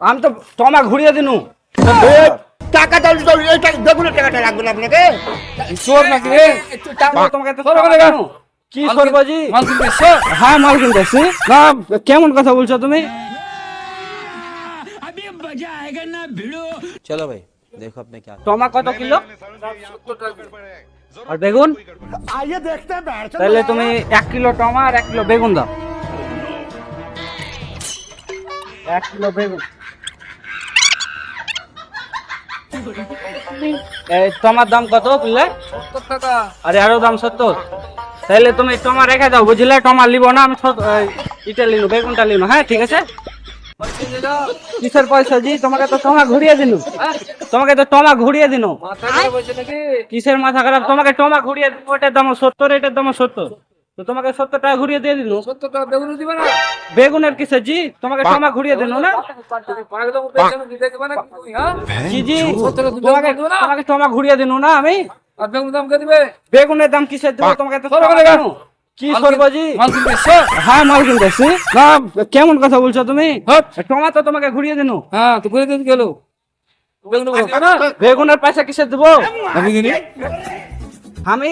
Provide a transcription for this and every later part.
আমি তো টমা ঘুরিয়ে দিনু টাকা তাহলে তো এই টাকা বেগুনের টাকাটা লাগবে না আপনাকে চোর নাকি রে তোমাকে তো সরো টাকা বলে গা। দিনু। কি সরবাজি মাল কিনতে এসছো? হ্যাঁ মাল কিনতে এসছি। না কেমন কথা বলছো তুমি चलो भाई देखो अब मैं क्या টমা কত কিলো আর বেগুন আইয়ে দেখতে বেড়াচ্ছে তাহলে তুমি এক কিলো টমা আর এক কিলো বেগুন দাও এক কিলো বেগুন টমার দাম কত বুঝলে টাকা আরে আরও দাম সত্তর। তাহলে তুমি টমা রেখে দাও বুঝলে? টমা লিব না আমি ইটা লিনু বেগুনটা লিনু হ্যাঁ ঠিক আছে? কিসের পয়সা জি? তোমাকে তো টমা ঘুরিয়ে দিনু? তোমাকে তো টমা ঘুরিয়ে দিনু। কিসের মাথা খারাপ? তোমাকে টমা ঘুরিয়ে ওটার দাম সত্তর এটার দাম সত্তর। তো তোমাকে সত্তর টাকা ঘুরিয়ে দিয়ে দিনু। সত্তর টাকা বেগুন দিবে না? বেগুনের কিসের জি? তোমাকে টমা ঘুরিয়ে দিনু না? না তুমি, হ্যাঁ? জি জি। তোমাকে দেবো তোমাকে টমা ঘুরিয়ে দিনু না আমি? আর বেগুন দাম কে দিবে? বেগুনের দাম কিসের দেবো? তোমাকে তো। দিনু। কি সরবাজি? হ্যাঁ মাল না। কেমন কথা বলছো তুমি? হট। টমা তো তোমাকে ঘুরিয়ে দিনু। হ্যাঁ তো ঘুরে দিতে গেল। বেগুন দেবো। না বেগুনের পয়সা কিসের দেবো? আমি আমি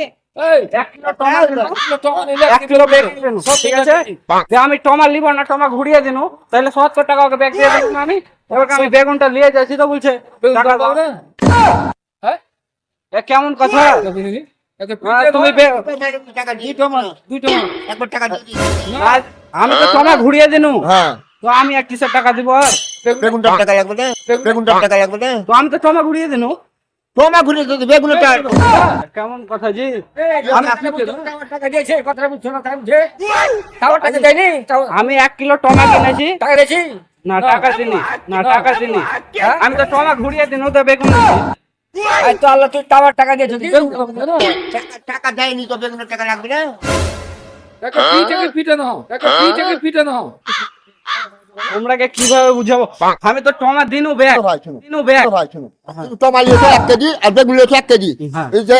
আমি টমা লিব না টমা ঘুরিয়ে দিনু। তাহলে সত্তর টাকা ওকে ব্যাগ দিয়ে দিন আমি। এবার আমি বেগুনটা নিয়ে যাচ্ছি তো বলছে। হ্যাঁ? এ কেমন কথা? আমি হ্যাঁ, তো টমা ঘুরিয়ে দিনু। হ্যাঁ। তো আমি এক কিসের টাকা দিব টাকা লাগবে টাকা লাগবে তো আমি তো টমা ঘুরিয়ে দিনু। তোমা ঘুরে বেগুনের টাকা। কেমন কথা জি? আমি টাকা দিয়েছে কথা বুঝছ না টাকা বুঝে? টাকা টাকা দেয়নি টাকা- আমি এক কিলো টমা কিনেছি টাকা দিয়েছি। না টাকা দিনি না টাকা দিনি আমি তো টমা ঘুরিয়ে দিনু তো বেগুন। আজ তো আল্লাহ তুই টাকার টাকা দিয়েছ বেগুন টাকা- টাকা দেয়নি তো বেগুনের টাকা লাগবে না? একে পিঠে পিঠে না তোমরাকে কীভাবে বুঝাবো? আমি তো টমা দিনু ব্যাগ। দিনু ব্যাগ। টমা লিয়েছে এক কেজি আর বেগুন লিয়েছে এক কেজি। হ্যাঁ। এই যে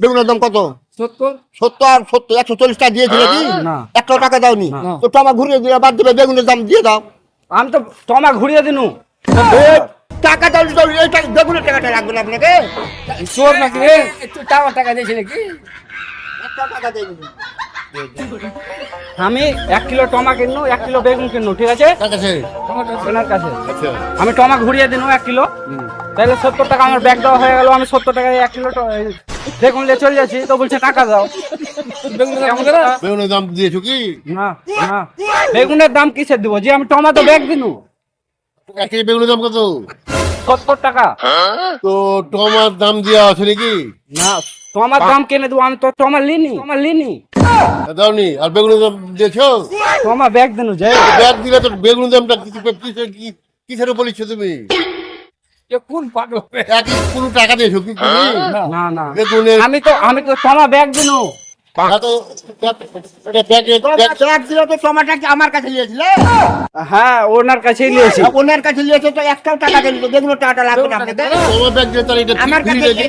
বেগুনের দাম কত? সত্তর। সত্তর আর সত্তর একশো চল্লিশ টাকা দিয়েছিলে কি। একশো টাকা দাওনি। তো টমা ঘুরিয়ে দিয়ে বাদ দেবে বেগুনের দাম দিয়ে দাও। আমি তো টমা ঘুরিয়ে দিনু। টাকা টাকা বেগুনের টাকাটা লাগবে না আপনাকে? চোর নাকি টাকা টাকা দিয়েছে নাকি একশো টাকা দিয়ে দিবি। আমি এক কিলো টমা কিনু এক কিলো বেগুন কিনু ঠিক আছে? আমার ওনার কাছে। আচ্ছা। আমি টমা ঘুরিয়ে দিন এক কিলো। তাহলে সত্তর টাকা আমার ব্যাগ দেওয়া হয়ে গেল আমি সত্তর টাকায় এক কিলো ট- বেগুন নিয়ে চলে যাচ্ছি তো বলছে টাকা দাও। বেগুনের দাম দিয়েছ কি? না না। বেগুনের দাম কিসের দিব? যে আমি টমা তো ব্যাগ দিনু এক কেজি বেগুনের দাম কত? সত্তর টাকা। তো টমার দাম দেওয়া আছে নাকি? না টমার দাম কিনে দেবো আমি তো টমা লিনি। টমা লিনি। দাওনি আর বেগুনের দাম দিয়েছ? টমা ব্যাগ দিনু যাই। ব্যাগ দিলে তো বেগুনের দামটা কিছু- কিসের কি- কিসের উপর লিখছো তুমি? কোন পাগল? টাকা দিয়েছ কি তুমি? না না। বেগুনের আমি তো আমি তো টমা ব্যাগ দিনু টমাটা আমার কাছে নিয়েছিলে? হ্যাঁ ওনার কাছেই নিয়েছি। ওনার কাছে নিয়েছে তো একটাও টাকা লাগবে না তোমার আমার কাছে